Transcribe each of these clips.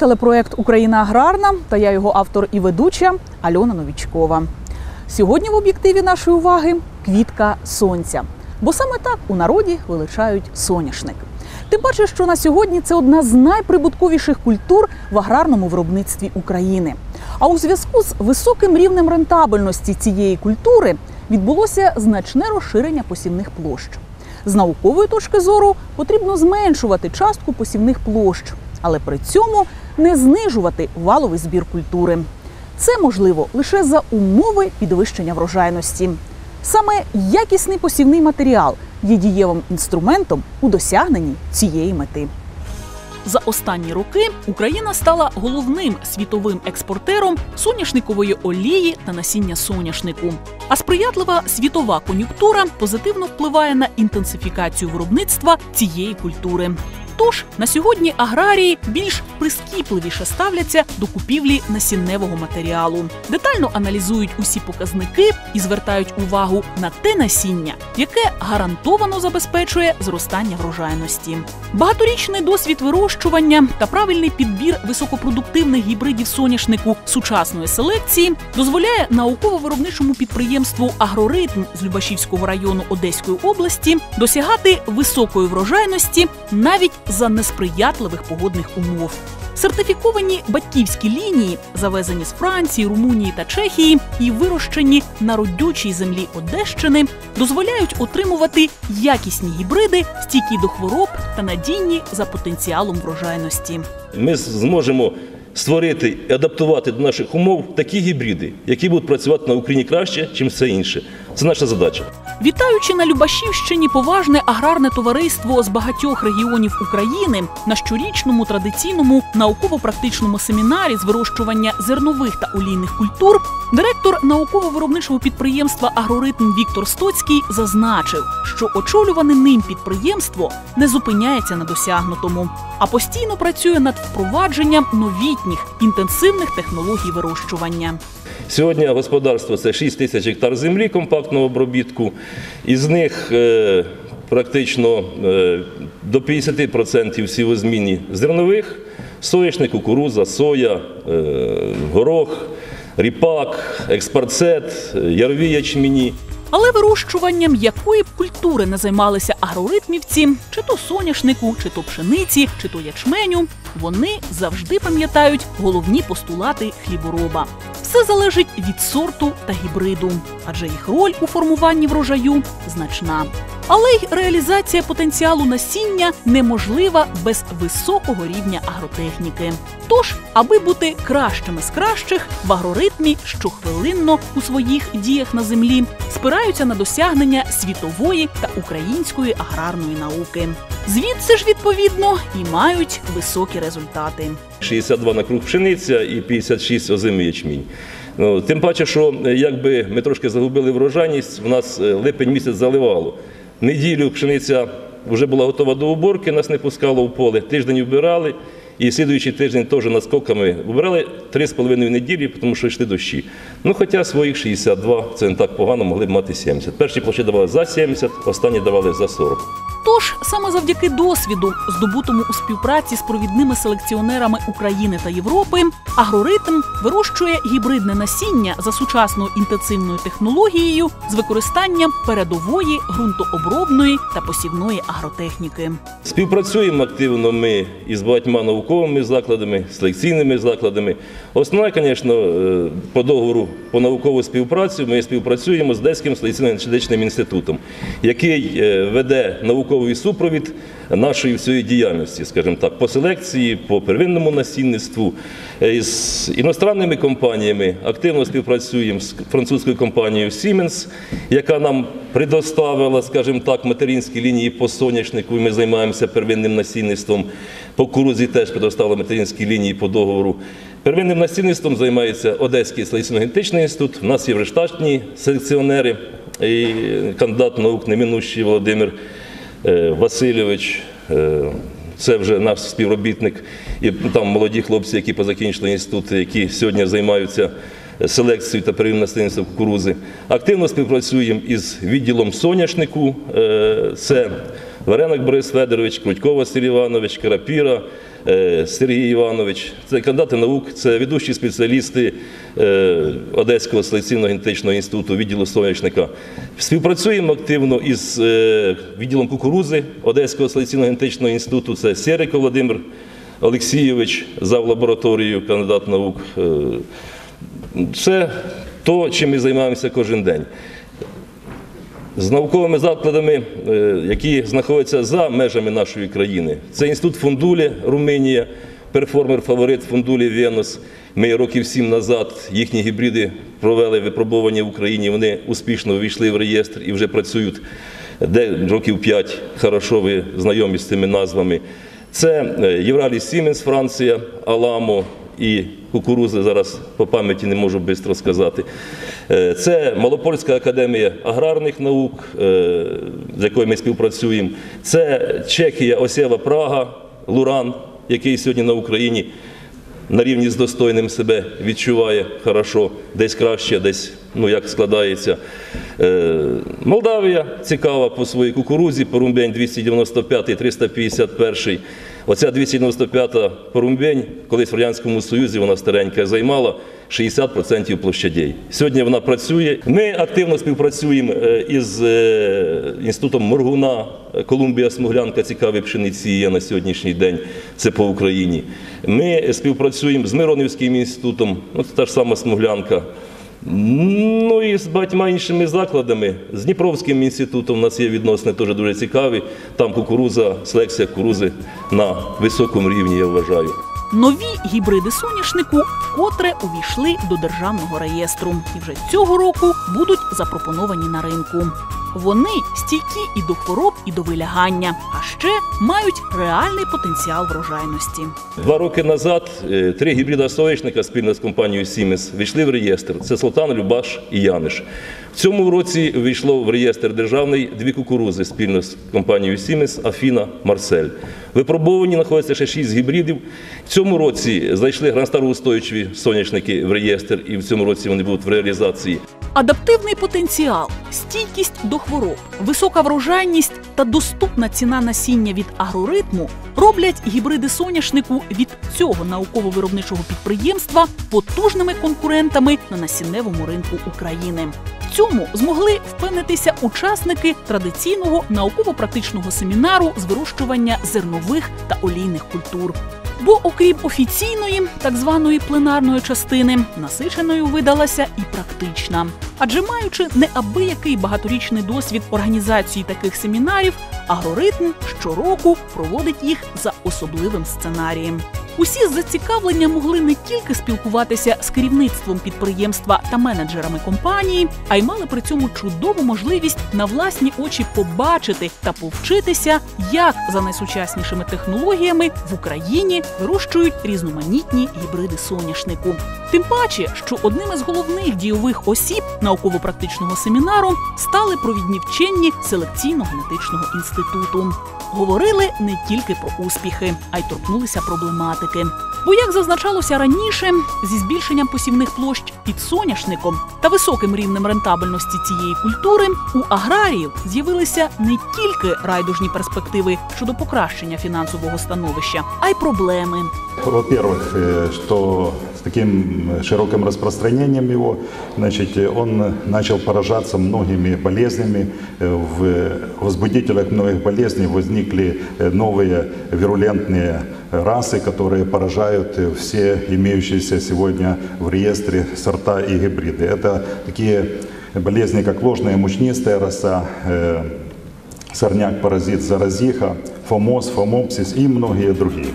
Телепроект Україна аграрна та я його автор і ведуча Альона Новічкова. Сьогодні в об'єктиві нашої уваги квітка сонця. Бо саме так у народі величають соняшник. Тим паче, що на сьогодні це одна з найприбутковіших культур в аграрному виробництві України. А у зв'язку з високим рівнем рентабельності цієї культури відбулося значне розширення посівних площ. З наукової точки зору потрібно зменшувати частку посівних площ, але при цьому не знижувати валовий збір культури. Це можливо лише за умови підвищення врожайності. Саме якісний посівний матеріал є дієвим інструментом у досягненні цієї мети. За останні роки Україна стала головним світовим експортером соняшникової олії та насіння соняшнику. А сприятлива світова кон'юнктура позитивно впливає на інтенсифікацію виробництва цієї культури. Тож на сьогодні аграрії більш прискіпливіше ставляться до купівлі насінневого матеріалу, детально аналізують усі показники і звертають увагу на те насіння, яке гарантовано забезпечує зростання врожайності. Багаторічний досвід вирощування та правильний підбір високопродуктивних гібридів соняшнику сучасної селекції дозволяє науково-виробничому підприємству Агроритм з Любашівського району Одеської області досягати високої врожайності навіть за несприятливих погодних умов. Сертифіковані батьківські лінії, завезені з Франції, Румунії та Чехії, і вирощені на родючій землі Одещини, дозволяють отримувати якісні гібриди, стійкі до хвороб та надійні за потенціалом врожайності. Ми зможемо створити і адаптувати до наших умов такі гібриди, які будуть працювати на Україні краще, ніж все інше. Це наша задача. Вітаючи на Любашівщині поважне аграрне товариство з багатьох регіонів України на щорічному традиційному науково-практичному семінарі з вирощування зернових та олійних культур, директор науково-виробничого підприємства Агроритм Віктор Стоцький зазначив, що очолюване ним підприємство не зупиняється на досягнутому, а постійно працює над впровадженням новітніх інтенсивних технологій вирощування. Сьогодні господарство це 6 тисяч гектар землі компактного обробітку. Із них е, практично е, до 50% сівозмінні зернових, соняшник, кукуруза, соя, е, горох, ріпак, експарцет, ярові ячміні. Але вирощуванням якої б культури не займалися агроритмівці, чи то соняшнику, чи то пшениці, чи то ячменю, вони завжди пам'ятають головні постулати хлібороба. Все залежить від сорту та гібриду, адже їх роль у формуванні врожаю значна. Але й реалізація потенціалу насіння неможлива без високого рівня агротехніки. Тож, аби бути кращими з кращих, в агроритмі щохвилинно у своїх діях на землі спираються на досягнення світової та української аграрної науки. Звідси ж відповідно і мають високі результати. 62 на круг пшениця і 56 озимий ячмінь. Ну, тим паче, що е, якби ми трошки загубили врожайність, в нас е, липень місяць заливало. Неділю пшениця вже була готова до уборки, нас не пускало в поле, тиждень вбирали. І слідуючий тиждень теж наскоками вибирали 3,5 неділі, тому що йшли дощі. Ну, хоча своїх 62, це не так погано, могли б мати 70. Перші площі давали за 70, останні давали за 40. Тож саме завдяки досвіду, здобутому у співпраці з провідними селекціонерами України та Європи, агроритм вирощує гібридне насіння за сучасною інтенсивною технологією з використанням передової ґрунтообробної та посівної агротехніки. Співпрацюємо активно ми із багатьма науковими закладами, селекційними закладами. Основна, звісно, е, по договору по наукову співпрацю ми співпрацюємо з Одеським селекційно-методичним інститутом, який е, веде науковий супровід нашої всієї діяльності, скажімо так, по селекції, по первинному насінництву. Е, З іностранними компаніями активно співпрацюємо з французькою компанією Siemens, яка нам предоставила, скажімо так, материнські лінії по соняшнику, і ми займаємося первинним насінництвом. По кукурузі теж предоставила материнські лінії по договору. Первинним насінництвом займається Одеський селекційно-генетичний інститут. У нас є вже штатні селекціонери і кандидат наук неминущий Володимир е, Васильович. е, Це вже наш співробітник. І там молоді хлопці, які позакінчили інститут, які сьогодні займаються селекцією та первинним насінництвом кукурузи. Активно співпрацюємо із відділом соняшнику. Е, Це Варенок Борис Федорович, Крутько Василь Іванович, Карапіра, е, Сергій Іванович, це кандидати наук, це ведучі спеціалісти е, Одеського селекційно-генетичного інституту відділу сонячника. Співпрацюємо активно із е, відділом кукурузи Одеського селекційно-генетичного інституту. Це Серико Володимир Олексійович, зав лабораторією, кандидат наук. Е, Це то, чим ми займаємося кожен день. З науковими закладами, е, які знаходяться за межами нашої країни. Це інститут Фундулі, Румунія, перформер-фаворит Фундулі Венус. Ми років сім назад їхні гібриди провели випробування в Україні. Вони успішно увійшли в реєстр і вже працюють де років п'ять. Хорошо, ви знайомі з цими назвами. Це е, Євралій Сіменс, Франція, Аламо і кукурузи зараз по пам'яті не можу швидко сказати. Е, Це Малопольська академія аграрних наук, е, з якою ми співпрацюємо. Це Чехія, Осєва, Прага, Луран, який сьогодні на Україні на рівні з достойним себе відчуває хорошо, десь краще, десь ну як складається. Е, Молдавія цікава по своїй кукурузі, Порумбень 295, 351. Оця 295 Порумбень, колись в Радянському Союзі вона старенька займала 60% площадей. Сьогодні вона працює. Ми активно співпрацюємо е, із е, інститутом Моргуна, Колумбія Смуглянка, цікаві пшениці є на сьогоднішній день. Це по Україні. Ми співпрацюємо з Миронівським інститутом, ну, це та ж сама Смуглянка. Ну і з багатьма іншими закладами. З Дніпровським інститутом у нас є відносини теж дуже цікаві. Там кукуруза, селекція кукурузи на високому рівні, я вважаю. Нові гібриди соняшнику вкотре увійшли до державного реєстру і вже цього року будуть запропоновані на ринку. Вони стійкі і до хвороб, і до вилягання, а ще мають реальний потенціал врожайності. Два роки назад е, три гібрида соняшника спільно з компанією Siemens війшли в реєстр. Це Султан, Любаш і Яниш. В цьому році війшло в реєстр державний дві кукурузи спільно з компанією Siemens, Афіна, Марсель. Випробовані знаходяться ще шість гібридів. В цьому році зайшли гранстароустойчиві соняшники в реєстр, і в цьому році вони будуть в реалізації. Адаптивний потенціал, стійкість до хвороб, висока врожайність та доступна ціна насіння від агроритму роблять гібриди соняшнику від цього науково-виробничого підприємства потужними конкурентами на насінневому ринку України. В цьому змогли впевнитися учасники традиційного науково-практичного семінару з вирощування зернових та олійних культур. Бо, окрім офіційної, так званої пленарної частини, насиченою видалася і практична. Адже маючи неабиякий багаторічний досвід організації таких семінарів, агроритм щороку проводить їх за особливим сценарієм. Усі з зацікавленням могли не тільки спілкуватися з керівництвом підприємства та менеджерами компанії, а й мали при цьому чудову можливість на власні очі побачити та повчитися, як за найсучаснішими технологіями в Україні вирощують різноманітні гібриди соняшнику. Тим паче, що одним із головних дійових осіб науково-практичного семінару стали провідні вчені селекційно-генетичного інституту. Говорили не тільки про успіхи, а й торкнулися проблематики Бо, як зазначалося раніше, зі збільшенням посівних площ під соняшником та високим рівнем рентабельності цієї культури у аграріїв з'явилися не тільки райдужні перспективи щодо покращення фінансового становища, а й проблеми. Во-первых, э, что с таким широким распространением его, значит, э, он начал поражаться многими болезнями. Э, В возбудителях многих болезней возникли э, новые вирулентные расы, которые поражают э, все имеющиеся сегодня в реестре сорта и гибриды. Это такие болезни, как ложная мучнистая роса, э, сорняк-паразит заразиха, фомоз, фомопсис и многие другие.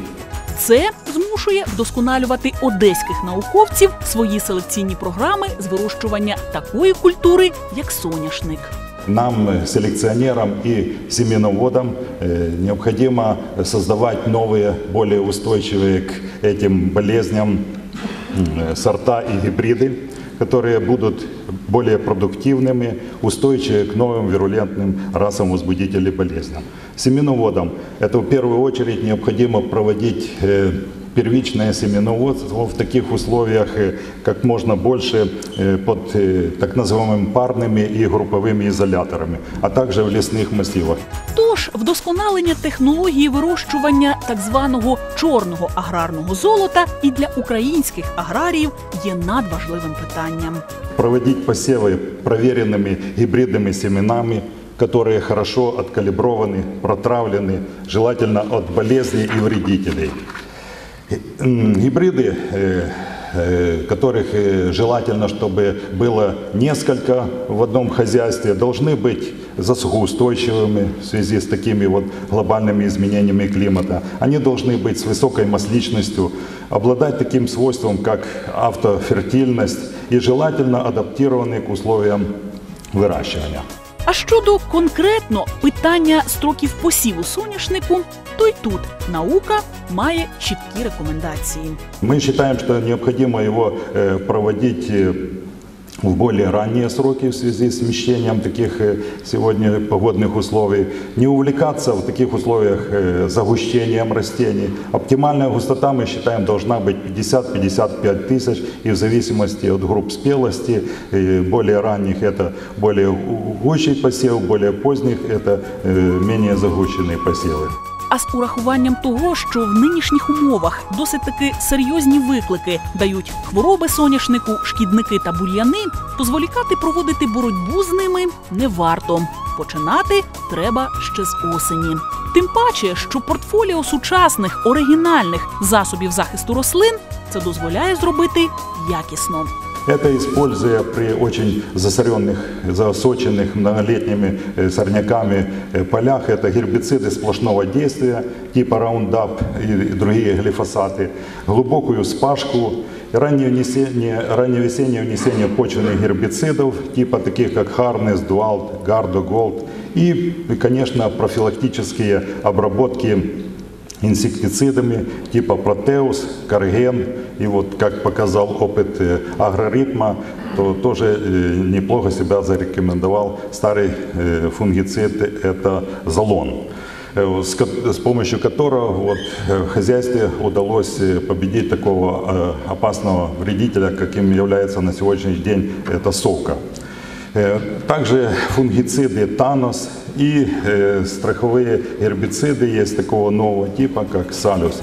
Це змушує вдосконалювати одеських науковців свої селекційні програми з вирощування такої культури, як соняшник. Нам, э, селекционерам и семеноводам, э, необходимо создавать новые, более устойчивые к этим болезням м, сорта и гибриды, которые будут более продуктивными, устойчивы к новым вирулентным расам возбудителей болезней. Семеноводам это в первую очередь необходимо проводить э, первичное семеноводство в таких условиях э, как можно больше э, под э, так называемыми парными и групповыми изоляторами, а также в лесных массивах. Тож вдосконалення технології вирощування так званого чорного аграрного золота і для українських аграріїв є надважливим питанням. Проводить посевы проверенными гибридными семенами, которые хорошо откалиброваны, протравлены, желательно от болезней и вредителей. Гибриды, э, э, которых э, желательно, чтобы было несколько в одном хозяйстве, должны быть засухоустойчивыми в связи с такими вот глобальными изменениями климата. Они должны быть с высокой масличностью, обладать таким свойством, как автофертильность и желательно адаптированы к условиям выращивания. А щодо конкретно питання строків посіву соняшнику, то й тут наука має чіткі рекомендації. Мы считаем, что необходимо его э, проводить э, в более ранние сроки в связи с смещением таких э, сегодня погодных условий. Не увлекаться в таких условиях э, загущением растений. Оптимальная густота, мы считаем, должна быть 50-55 тысяч. И в зависимости от групп спелости, э, более ранних это более гущий посев, более поздних это менее загущенные посевы. А з урахуванням того, що в нинішніх умовах досить таки серйозні виклики дають хвороби соняшнику, шкідники та бур'яни, то зволікати проводити боротьбу з ними не варто. Починати треба ще з осені. Тим паче, що портфоліо сучасних оригінальних засобів захисту рослин це дозволяє зробити якісно. Это используя при очень засоренных, засоченных многолетними э, сорняками э, полях, это гербициды сплошного действия типа Roundup и другие глифосаты, глубокую спашку, раннее внесение, ранневесеннее внесение почвенных гербицидов типа таких как Harness, Dualt, Gardo Gold и, конечно, профилактические обработки инсектицидами типа Протеус, Карген. И вот как показал опыт э, агроритма, то тоже э, неплохо себя зарекомендовал старый э, фунгицид, это Залон с, помощью которого вот, в хозяйстве удалось победить такого опасного вредителя, каким является на сегодняшний день это сока. Э, Также фунгициды Танос и э, страховые гербициды есть такого нового типа, как Салюс.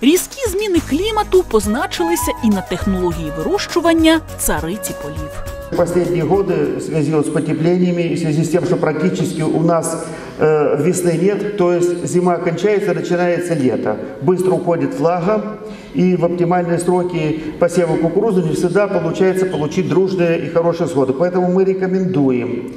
Різкі зміни клімату позначилися і на технології вирощування цариці полів. В последние годы в связи вот с потеплениями в связи с тем, что практически у нас э, весны нет, то есть зима кончается, начинается лето. Быстро уходит влага, и в оптимальные сроки посева кукурузы не всегда получается получить дружные и хорошие сходы. Поэтому мы рекомендуем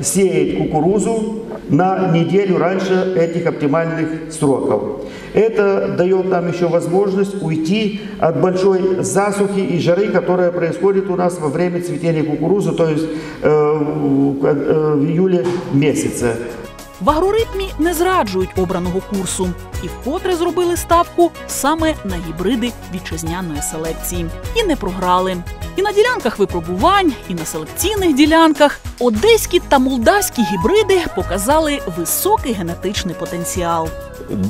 сеять кукурузу на неделю раньше этих оптимальных сроков. Это дает нам еще возможность уйти от большой засухи и жары, которая происходит у нас во время цветения кукурузы, то есть э, в э, в июле месяце. В агроритмі не зраджують обраного курсу і вкотре зробили ставку саме на гібриди вітчизняної селекції. І не програли. І на ділянках випробувань, і на селекційних ділянках одеські та молдавські гібриди показали високий генетичний потенціал.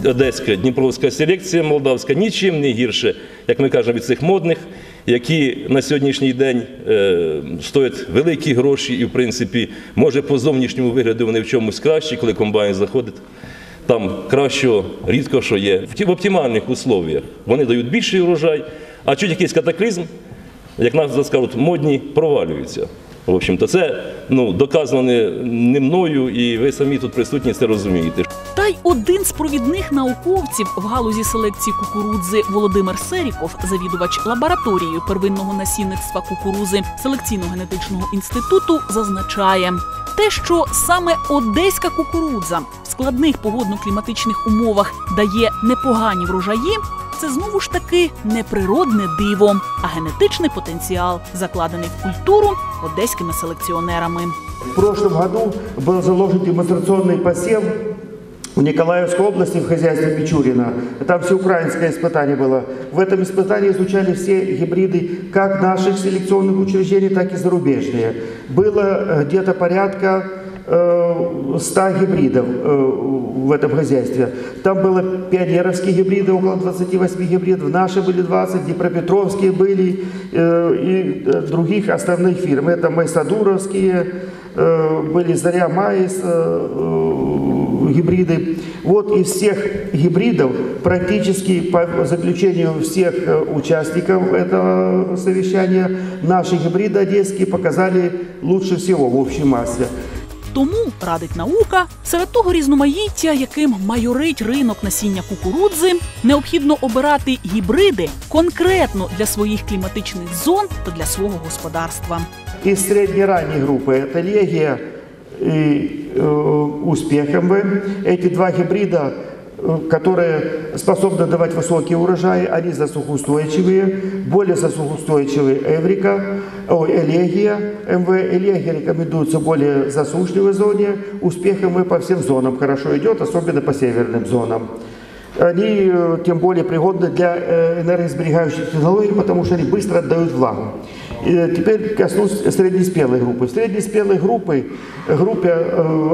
Одеська Дніпровська селекція молдавська нічим не гірше, як ми кажемо, від цих модних, які на сьогоднішній день е, стоять великі гроші, і в принципі, може по зовнішньому вигляду вони в чомусь кращі, коли комбайн заходить. Там кращого рідко що є. В оптимальних условіях вони дають більший урожай, а чуть якийсь катаклізм, як нас скажуть, модні провалюються. В общем-то, це ну, доказано не, не мною, і ви самі тут присутні це розумієте. Та й один з провідних науковців в галузі селекції кукурудзи Володимир Серіков, завідувач лабораторією первинного насінництва кукурузи селекційно-генетичного інституту, зазначає те, що саме одеська кукурудза в складних погодно-кліматичних умовах дає непогані врожаї Це знову ж таки не природне диво, а генетичний потенціал, закладений в культуру одеськими селекціонерами. В прошлом году был заложен демонстрационный посев в Николаевской области в хозяйстве Печурина. Там всеукраинское испытание было. В этом испытании изучали все гибриды как наших селекционных учреждений, так и зарубежные. Было э, где-то порядка э, 100 гибридов э, в этом хозяйстве. Там было пионеровские гибриды, около 28 гибридов, наши были 20, Днепропетровские были э, и э, других основных фирм. Это Майсадуровские, э, были Заря Майс, э, э, гибриды. Вот из всех гибридов практически по заключению всех э, участников этого совещания наши гибриды одесские показали лучше всего в общей массе. Тому радить наука серед того різноманіття, яким майорить ринок насіння кукурудзи, необхідно обирати гібриди конкретно для своїх кліматичних зон та для свого господарства. Из среднеранней группы это Легия и э, Успех МВ. Эти два гибрида, э, которые способны давать высокие урожаи, они засухоустойчивые. Более засухоустойчивые Эврика, ой, Элегия МВ. Элегия рекомендуется более засушливой зоне. Успех МВ по всем зонам хорошо идет, особенно по северным зонам. Они э, тем более пригодны для э, энергосберегающих технологий, потому что они быстро отдают влагу. И теперь коснусь среднеспелой группы. В среднеспелой группы, группе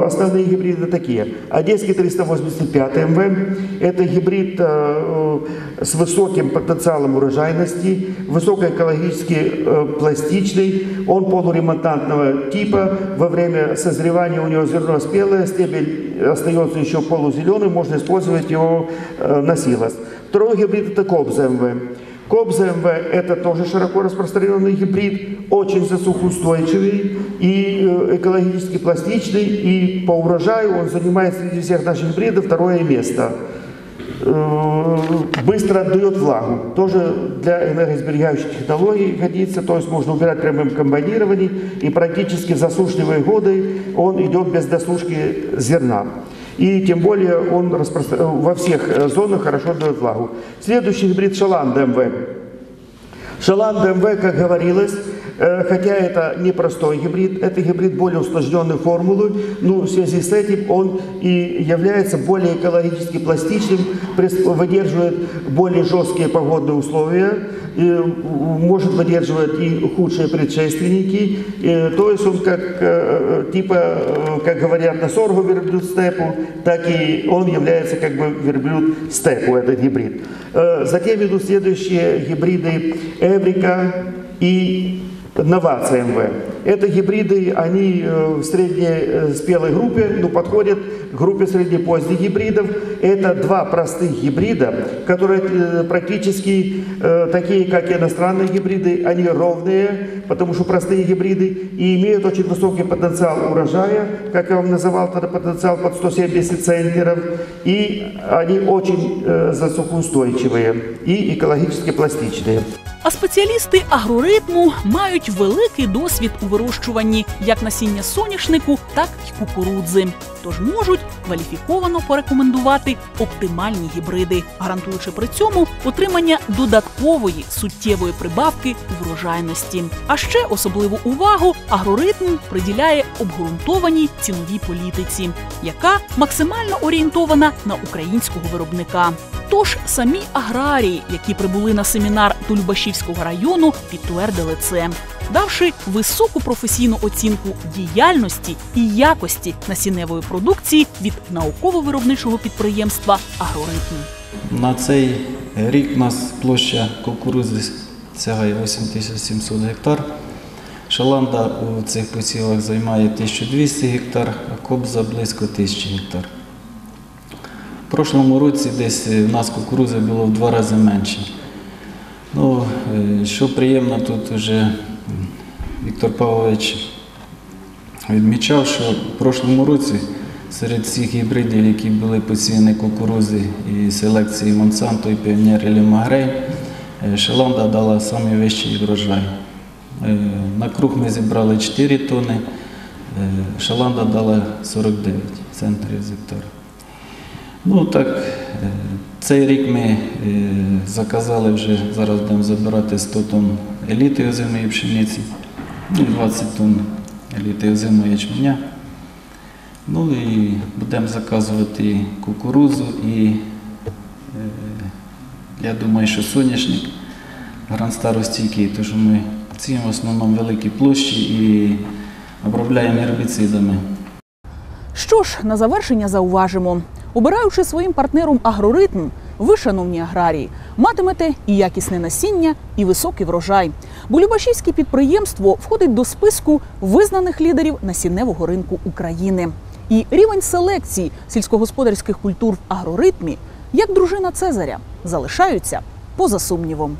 основные гибриды такие. Одесский 385 МВ – это гибрид с высоким потенциалом урожайности, высокоэкологически пластичный, он полуремонтантного типа. Во время созревания у него зерно спелое, стебель остается еще полузеленый, можно использовать его э, на силос. Второй гибрид – это Кобза МВ. Кобза МВ – это тоже широко распространенный гибрид, очень засухоустойчивый и э, экологически пластичный, и по урожаю он занимает среди всех наших гибридов второе место. Э, Быстро отдает влагу, тоже для энергосберегающих технологий годится, то есть можно убирать прямым комбайнированием, и практически в засушливые годы он идет без досушки зерна. И тем более он распростра- во всех э, зонах хорошо дает влагу. Следующий гибрид Шалан ДМВ. Шалан ДМВ, как говорилось, э, хотя это непростой гибрид, это гибрид более усложненной формулы, но в связи с этим он и является более экологически пластичным, выдерживает более жесткие погодные условия, и может выдерживать и худшие предшественники, Э, то есть он как э, типа, э, как говорят на соргу верблюд степу, так и он является как бы верблюд степу, этот гибрид. Э, Затем идут следующие гибриды Эврика и Новация МВ. Это гибриды, они э, в средней э, спелой группе, но подходят к группе среднепоздних гибридов. Это два простых гибрида, которые э, практически э, такие, как и иностранные гибриды, они ровные, потому что простые гибриды и имеют очень высокий потенциал урожая, как я вам называл, тогда потенциал под 170 центнеров, и они очень э, засухоустойчивые и экологически пластичные. А спеціалісти агроритму мають великий досвід у вирощуванні як насіння соняшнику, так й кукурудзи. Тож можуть кваліфіковано порекомендувати оптимальні гібриди, гарантуючи при цьому отримання додаткової суттєвої прибавки у врожайності. А ще особливу увагу агроритм приділяє обґрунтованій ціновій політиці, яка максимально орієнтована на українського виробника. Тож самі аграрії, які прибули на семінар до Любашівського району, підтвердили це, давши високу професійну оцінку діяльності і якості насінневої продукції від науково-виробничого підприємства Агроритм. На цей рік у нас площа кукурудзи сягає 8700 гектар. Шаланда у цих посівах займає 1200 гектар, а кобза близько 1000 гектар. В прошлому році десь у нас кукурудзи було в два рази менше. Ну, е, що приємно, тут вже Віктор Павлович відмічав, що в прошлому році серед всіх гібридів, які були посіяні кукурузи і селекції Монсанто і Піонер і Магрей, е, Шеланда дала найвищий врожай. Е, На круг ми зібрали 4 тони, е, Шеланда дала 49 центрів з гектара. Ну так, е, цей рік ми е, заказали вже, зараз будемо забирати 100 тонн еліти озимої пшениці, ну 20 тонн еліти озимої ячменя. Ну і будемо заказувати кукурузу і е, я думаю, що соняшник гранстаростійкий, тому що ми ціємо в основному великі площі і обробляємо гербіцидами. Що ж, на завершення зауважимо: обираючи своїм партнером агроритм, ви, шановні аграрії, матимете і якісне насіння, і високий врожай. Бо Любашівське підприємство входить до списку визнаних лідерів насінневого ринку України. І рівень селекції сільськогосподарських культур в агроритмі, як дружина Цезаря, залишаються поза сумнівом.